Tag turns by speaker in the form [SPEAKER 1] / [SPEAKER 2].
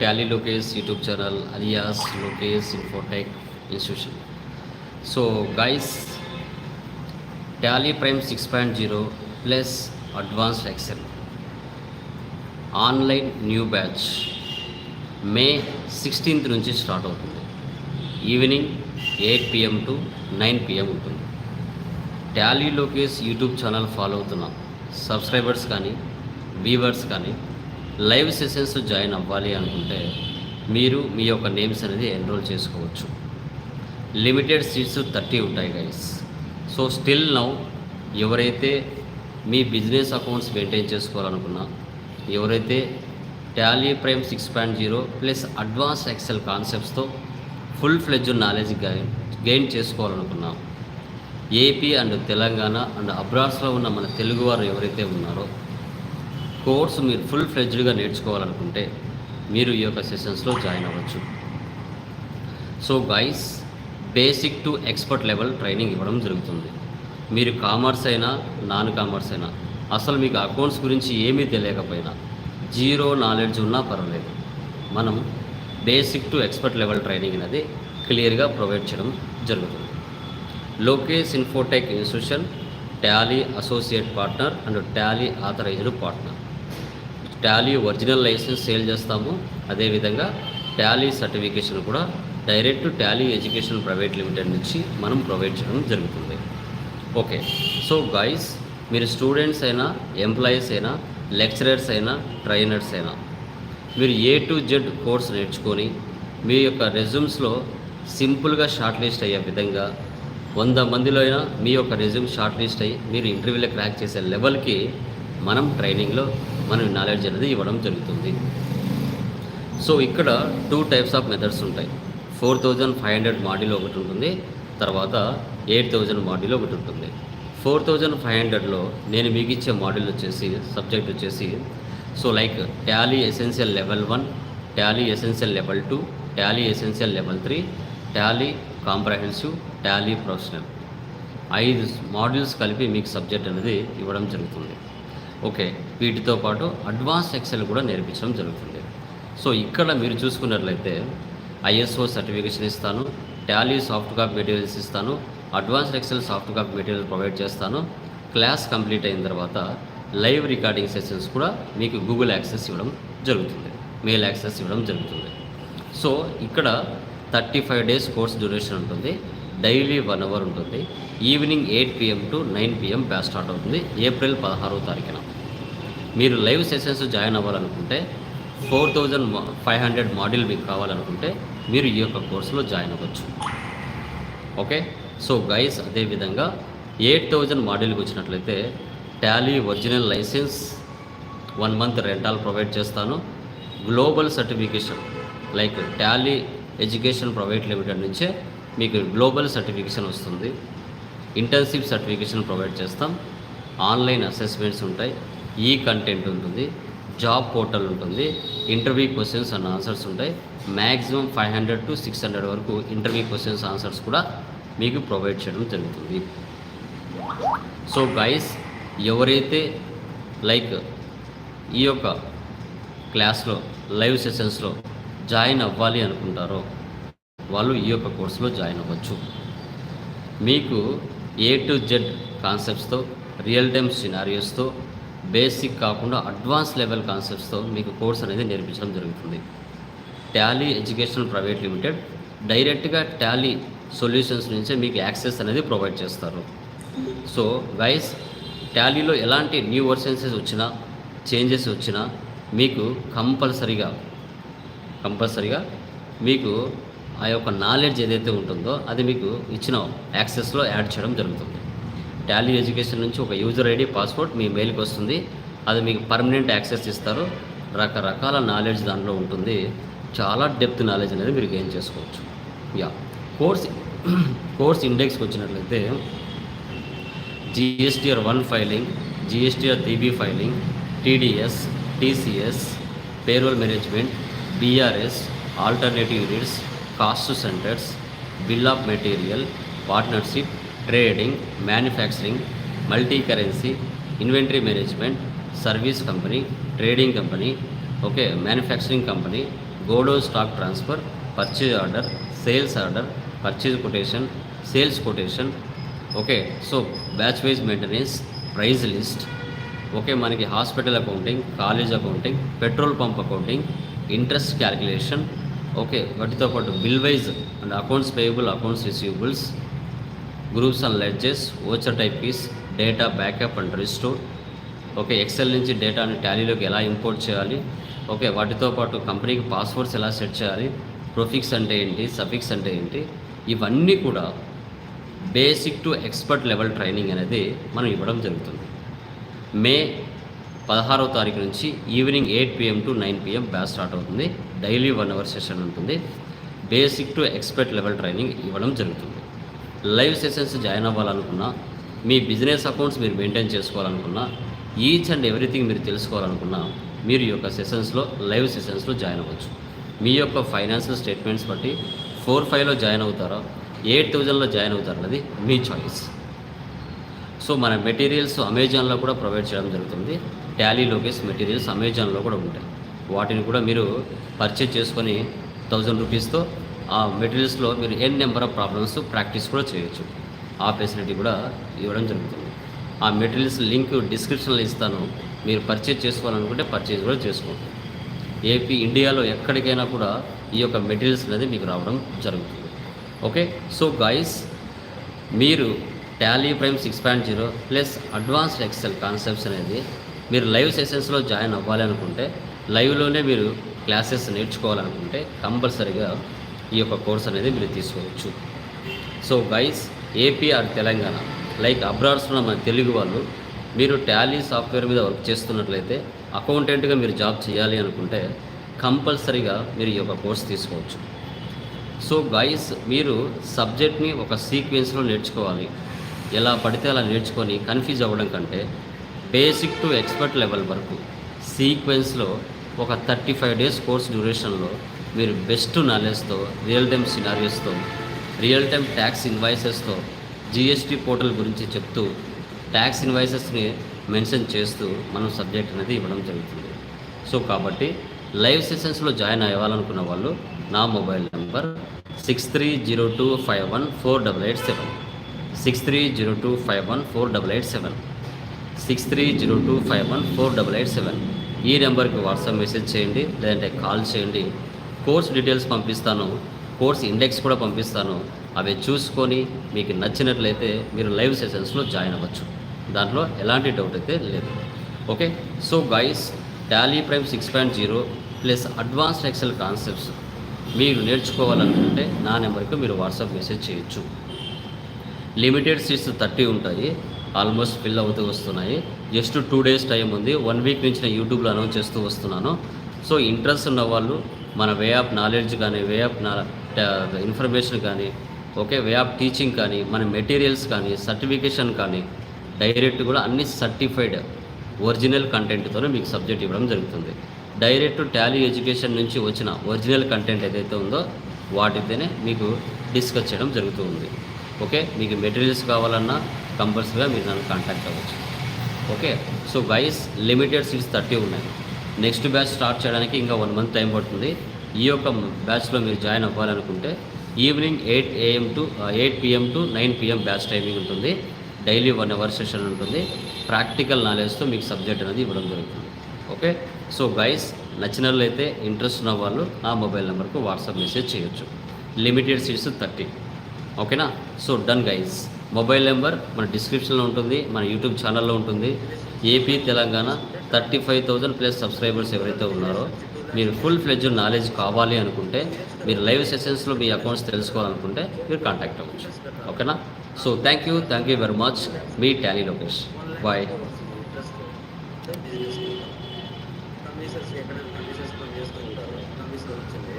[SPEAKER 1] Tally Lokesh YouTube channel alias Lokesh Infotech institution so guys Tally Prime six point zero plus advanced Excel online new batch May sixteenth నుంచి start అవుతుంది evening eight PM to nine PM ఉంటుంది Tally Lokesh YouTube channel follow అవుతున్న subscribers కానీ viewers కానీ live sessions join అవ్వాలి అనుకుంటే మీరు మీ యొక్క నేమ్స్ అనేది ఎన్రోల్ చేసుకోవచ్చు. లిమిటెడ్ సీట్స్ థర్టీ ఉంటాయి గైస్ సో స్టిల్ నౌ ఎవరైతే మీ బిజినెస్ అకౌంట్స్ మెయింటైన్ చేసుకోవాలనుకున్నా ఎవరైతే Tally Prime six point zero plus advance Excel కాన్సెప్ట్స్తో full fledge knowledge gain gain చేసుకోవాలనుకున్నా AP and Telangana and అబ్రాడ్స్లో ఉన్న మన తెలుగువారు ఎవరైతే ఉన్నారో కోర్స్ మీరు ఫుల్ ఫ్లెడ్జ్డ్గా నేర్చుకోవాలనుకుంటే మీరు ఈ యొక్క సెషన్స్లో జాయిన్ అవ్వచ్చు. So guys basic to expert level training ఇవ్వడం జరుగుతుంది. మీరు కామర్స్ అయినా నాన్ కామర్స్ అయినా అసలు మీకు అకౌంట్స్ గురించి ఏమీ తెలియకపోయినా జీరో నాలెడ్జ్ ఉన్నా పర్వాలేదు. మనం basic to expert level training అనేది క్లియర్గా ప్రొవైడ్ చేయడం జరుగుతుంది. Lokesh Infotech institution Tally associate partner and Tally authorized partner Tally original licence sale చేస్తాము. అదేవిధంగా టాలీ సర్టిఫికేషన్ కూడా direct Tally education private limited నుంచి మనం ప్రొవైడ్ చేయడం జరుగుతుంది. ఓకే. సో గైస్ మీరు స్టూడెంట్స్ అయినా ఎంప్లాయీస్ అయినా లెక్చరర్స్ అయినా ట్రైనర్స్ అయినా మీరు ఏ టు జెడ్ కోర్స్ నేర్చుకొని మీ యొక్క రెజ్యూమ్స్లో సింపుల్గా షార్ట్ లిస్ట్ అయ్యే విధంగా వంద మందిలో అయినా మీ యొక్క రెజ్యూమ్ షార్ట్ లిస్ట్ అయ్యి మీరు ఇంటర్వ్యూలో క్రాక్ చేసే లెవెల్కి మనం ట్రైనింగ్లో మనం నాలెడ్జ్ అనేది ఇవ్వడం జరుగుతుంది. సో ఇక్కడ టూ టైప్స్ ఆఫ్ మెథడ్స్ ఉంటాయి. Four thousand five hundred module ఒకటి ఉంటుంది. తర్వాత ఎయిట్ థౌజండ్ మాడ్యూల్ ఒకటి ఉంటుంది. ఫోర్ థౌజండ్ ఫైవ్ హండ్రెడ్లో నేను మీకు ఇచ్చే మాడ్యూల్ వచ్చేసి సబ్జెక్ట్ వచ్చేసి so like Tally essential level one Tally essential level two Tally essential level three Tally comprehensive Tally professional ఐదు మాడ్యూల్స్ కలిపి మీకు సబ్జెక్ట్ అనేది ఇవ్వడం జరుగుతుంది. ఓకే వీటితో పాటు అడ్వాన్స్ ఎక్సెల్ కూడా నేర్పించడం జరుగుతుంది. సో ఇక్కడ మీరు చూసుకున్నట్లయితే ఐఎస్ఓ సర్టిఫికేషన్ ఇస్తాను టాలీ సాఫ్ట్ కాపీ మెటీరియల్స్ ఇస్తాను advanced Excel soft copy material provide చేస్తాను క్లాస్ కంప్లీట్ అయిన తర్వాత లైవ్ రికార్డింగ్ సెషన్స్ కూడా మీకు గూగుల్ యాక్సెస్ ఇవ్వడం జరుగుతుంది మెయిల్ యాక్సెస్ ఇవ్వడం జరుగుతుంది. సో ఇక్కడ thirty five days course duration ఉంటుంది డైలీ వన్ అవర్ ఉంటుంది evening eight PM to nine PM batch start అవుతుంది ఏప్రిల్ పదహారో తారీఖున. మీరు లైవ్ సెషన్స్ జాయిన్ అవ్వాలనుకుంటే four thousand five hundred module మీకు కావాలనుకుంటే మీరు ఈ యొక్క కోర్సులో జాయిన్ అవ్వచ్చు. ఓకే? సో గైస్ అదేవిధంగా ఎయిట్ థౌజండ్ మాడ్యూల్కి వచ్చినట్లయితే Tally original licence one month rental provide చేస్తాను. Global certification like Tally education private limited నుంచే మీకు గ్లోబల్ సర్టిఫికేషన్ వస్తుంది. ఇంటర్న్షిప్ సర్టిఫికేషన్ ప్రొవైడ్ చేస్తాం. ఆన్లైన్ అసెస్మెంట్స్ ఉంటాయి. ఈ కంటెంట్ ఉంటుంది జాబ్ పోర్టల్ ఉంటుంది ఇంటర్వ్యూ క్వశ్చన్స్ అండ్ ఆన్సర్స్ ఉంటాయి. Maximum five hundred to six hundred వరకు ఇంటర్వ్యూ క్వశ్చన్స్ ఆన్సర్స్ కూడా మీకు ప్రొవైడ్ చేయడం జరుగుతుంది. సో గైస్ ఎవరైతే లైక్ ఈ యొక్క క్లాస్లో లైవ్ సెషన్స్లో జాయిన్ అవ్వాలి అనుకుంటారో వాళ్ళు ఈ యొక్క కోర్సులో జాయిన్ అవ్వచ్చు. మీకు ఏ టు జెడ్ కాన్సెప్ట్స్తో రియల్ టైమ్ సినారియోస్తో బేసిక్ కాకుండా అడ్వాన్స్ లెవెల్ కాన్సెప్ట్స్తో మీకు కోర్స్ అనేది నేర్పించడం జరుగుతుంది. టాలీ ఎడ్యుకేషన్ ప్రైవేట్ లిమిటెడ్ డైరెక్ట్గా టాలీ సొల్యూషన్స్ నుంచే మీకు యాక్సెస్ అనేది ప్రొవైడ్ చేస్తారు. సో గైస్ టాలీలో ఎలాంటి న్యూ వర్సెన్సెస్ వచ్చినా చేంజెస్ వచ్చినా మీకు కంపల్సరీగా కంపల్సరీగా మీకు ఆ యొక్క నాలెడ్జ్ ఏదైతే ఉంటుందో అది మీకు ఇచ్చిన యాక్సెస్లో యాడ్ చేయడం జరుగుతుంది. టాలీ ఎడ్యుకేషన్ నుంచి ఒక యూజర్ ఐడి పాస్వర్డ్ మీ మెయిల్కి వస్తుంది. అది మీకు పర్మనెంట్ యాక్సెస్ ఇస్తారు. రకరకాల నాలెడ్జ్ దాంట్లో ఉంటుంది. చాలా డెప్త్ నాలెడ్జ్ అనేది మీరు గెయిన్ చేసుకోవచ్చు. యా. కోర్స్ కోర్స్ ఇండెక్స్కి వచ్చినట్లయితే GSTR one filing GSTR TB filing TDS TCS payroll management BRS alternative units cost centres bill of material partnership trading manufacturing multi currency inventory management service company trading company okay manufacturing company godown stock transfer purchase order sales order purchase quotation sales quotation okay so batch wise maintenance price list okay మనకి hospital accounting college accounting petrol pump accounting interest calculation okay వాటితో పాటు bill wise and accounts payable accounts receivables groups and ledgers voucher type piece data backup and restore okay Excel నుంచి డేటాని టాలీలోకి ఎలా import చేయాలి? Okay వాటితో పాటు కంపెనీకి passwords ఎలా సెట్ చేయాలి? ప్రొఫిక్స్ అంటే ఏంటి? సఫిక్స్ అంటే ఏంటి? ఇవన్నీ కూడా basic to expert level training అనేది మనం ఇవ్వడం జరుగుతుంది. మే పదహారవ తారీఖు నుంచి evening eight PM to nine PM batch start అవుతుంది. డైలీ వన్ అవర్ సెషన్ ఉంటుంది. Basic to expert level training ఇవ్వడం జరుగుతుంది. లైవ్ సెషన్స్ జాయిన్ అవ్వాలనుకున్నా మీ బిజినెస్ అకౌంట్స్ మీరు మెయింటైన్ చేసుకోవాలనుకున్నా ఈచ్ అండ్ ఎవ్రీథింగ్ మీరు తెలుసుకోవాలనుకున్నా మీరు ఈ యొక్క సెషన్స్లో లైవ్ సెషన్స్లో జాయిన్ అవ్వచ్చు. మీ యొక్క ఫైనాన్షియల్ స్టేట్మెంట్స్ బట్టి ఫోర్ ఫైవ్లో జాయిన్ అవుతారా ఎయిట్ థౌజండ్లో జాయిన్ అవుతారా అనేది మీ చాయిస్. సో మన మెటీరియల్స్ అమెజాన్లో కూడా ప్రొవైడ్ చేయడం జరుగుతుంది. టాలీ లోకేస్ మెటీరియల్స్ అమెజాన్లో కూడా ఉంటాయి. వాటిని కూడా మీరు పర్చేజ్ చేసుకొని థౌజండ్ రూపీస్తో ఆ మెటీరియల్స్లో మీరు N number of problems practice కూడా చేయొచ్చు. ఆ ఫెసిలిటీ కూడా ఇవ్వడం జరుగుతుంది. ఆ మెటీరియల్స్ లింక్ డిస్క్రిప్షన్లో ఇస్తాను. మీరు పర్చేజ్ చేసుకోవాలనుకుంటే పర్చేజ్ కూడా చేసుకోండి ఏపీ ఇండియాలో ఎక్కడికైనా కూడా ఈ యొక్క మెటీరియల్స్ అనేది మీకు రావడం జరుగుతుంది. ఓకే సో గాయస్ మీరు Tally Prime six point zero plus advanced Excel concepts అనేది మీరు లైవ్ సెషన్స్లో జాయిన్ అవ్వాలి అనుకుంటే లైవ్లోనే మీరు క్లాసెస్ నేర్చుకోవాలనుకుంటే కంపల్సరీగా ఈ యొక్క కోర్స్ అనేది మీరు తీసుకోవచ్చు. So guys APR Telangana like abroads ఉన్న మన తెలుగు వాళ్ళు మీరు టాలీ సాఫ్ట్వేర్ మీద వర్క్ చేస్తున్నట్లయితే అకౌంటెంట్గా మీరు జాబ్ చేయాలి అనుకుంటే కంపల్సరీగా మీరు ఈ యొక్క కోర్స్ తీసుకోవచ్చు. సో గైస్ మీరు సబ్జెక్ట్ని ఒక సీక్వెన్స్లో నేర్చుకోవాలి. ఎలా పడితే అలా నేర్చుకొని కన్ఫ్యూజ్ అవ్వడం కంటే బేసిక్ టు ఎక్స్పర్ట్ లెవెల్ వరకు సీక్వెన్స్లో ఒక థర్టీ ఫైవ్ డేస్ కోర్స్ డ్యూరేషన్లో మీరు బెస్ట్ నాలెడ్జ్తో రియల్ టైమ్ సినారియోస్తో రియల్ టైమ్ ట్యాక్స్ ఇన్వాయిసెస్తో జిఎస్టీ పోర్టల్ గురించి చెప్తూ ట్యాక్స్ ఇన్వాయిసెస్ని మెన్షన్ చేస్తూ మనం సబ్జెక్ట్ అనేది ఇవ్వడం జరుగుతుంది. సో కాబట్టి లైవ్ సెషన్స్లో జాయిన్ అవ్వాలనుకున్న వాళ్ళు నా mobile number six three zero two five one four double eight seven six three zero two five one four double eight seven six three zero two five one four double eight seven ఈ నెంబర్కి WhatsApp message చేయండి లేదంటే call చేయండి. Course details పంపిస్తాను course index కూడా పంపిస్తాను. అవి చూసుకొని మీకు నచ్చినట్లయితే మీరు లైవ్ సెషన్స్లో జాయిన్ అవ్వచ్చు. దాంట్లో ఎలాంటి డౌట్ అయితే లేదు. Okay? So guys Tally Prime six point zero plus advanced Excel concepts మీరు నేర్చుకోవాలనుకుంటే నా నెంబర్కి మీరు వాట్సాప్ మెసేజ్ చేయొచ్చు. లిమిటెడ్ సీట్స్ థర్టీ ఉంటాయి. ఆల్మోస్ట్ ఫిల్ అవుతూ వస్తున్నాయి. జస్ట్ టూ డేస్ టైం ఉంది. వన్ వీక్ నుంచి నేను యూట్యూబ్లో అనౌన్స్ చేస్తూ వస్తున్నాను. సో ఇంట్రెస్ట్ ఉన్న వాళ్ళు మన వే ఆఫ్ నాలెడ్జ్ కానీ వే ఆఫ్ ఇన్ఫర్మేషన్ కానీ ఓకే వే ఆఫ్ టీచింగ్ కానీ మన మెటీరియల్స్ కానీ సర్టిఫికేషన్ కానీ డైరెక్ట్ కూడా అన్ని సర్టిఫైడ్ ఒరిజినల్ కంటెంట్తోనే మీకు సబ్జెక్ట్ ఇవ్వడం జరుగుతుంది. డైరెక్ట్ టాలీ ఎడ్యుకేషన్ నుంచి వచ్చిన ఒరిజినల్ కంటెంట్ ఏదైతే ఉందో వాటితోనే మీకు డిస్కస్ చేయడం జరుగుతూ ఉంది. ఓకే మీకు మెటీరియల్స్ కావాలన్నా కంపల్సరీగా మీరు నన్ను కాంటాక్ట్ అవ్వచ్చు. Okay so guys limited seats thirty ఉన్నాయి. నెక్స్ట్ బ్యాచ్ స్టార్ట్ చేయడానికి ఇంకా వన్ మంత్ టైం పడుతుంది. ఈ యొక్క బ్యాచ్లో మీరు జాయిన్ అవ్వాలనుకుంటే evening eight AM to eight PM to nine PM batch timing ఉంటుంది. డైలీ వన్ అవర్ సెషన్ ఉంటుంది. ప్రాక్టికల్ నాలెడ్జ్తో మీకు సబ్జెక్ట్ అనేది ఇవ్వడం జరుగుతుంది. ఓకే? సో గైస్ నచ్చినట్లయితే ఇంట్రెస్ట్ ఉన్న వాళ్ళు నా మొబైల్ నెంబర్కు వాట్సాప్ మెసేజ్ చేయొచ్చు. Limited seats thirty. ఓకేనా? So done guys. Mobile number మన డిస్క్రిప్షన్లో ఉంటుంది మన యూట్యూబ్ ఛానల్లో ఉంటుంది. AP Telangana thirty five thousand plus subscribers ఎవరైతే ఉన్నారో మీరు ఫుల్ ఫ్లెడ్జ్ నాలెడ్జ్ కావాలి అనుకుంటే మీరు లైవ్ సెషన్స్లో మీ అకౌంట్స్ తెలుసుకోవాలనుకుంటే మీరు కాంటాక్ట్ అవ్వచ్చు. ఓకేనా? So thank you thank you very much me Tally Lokesh. Bye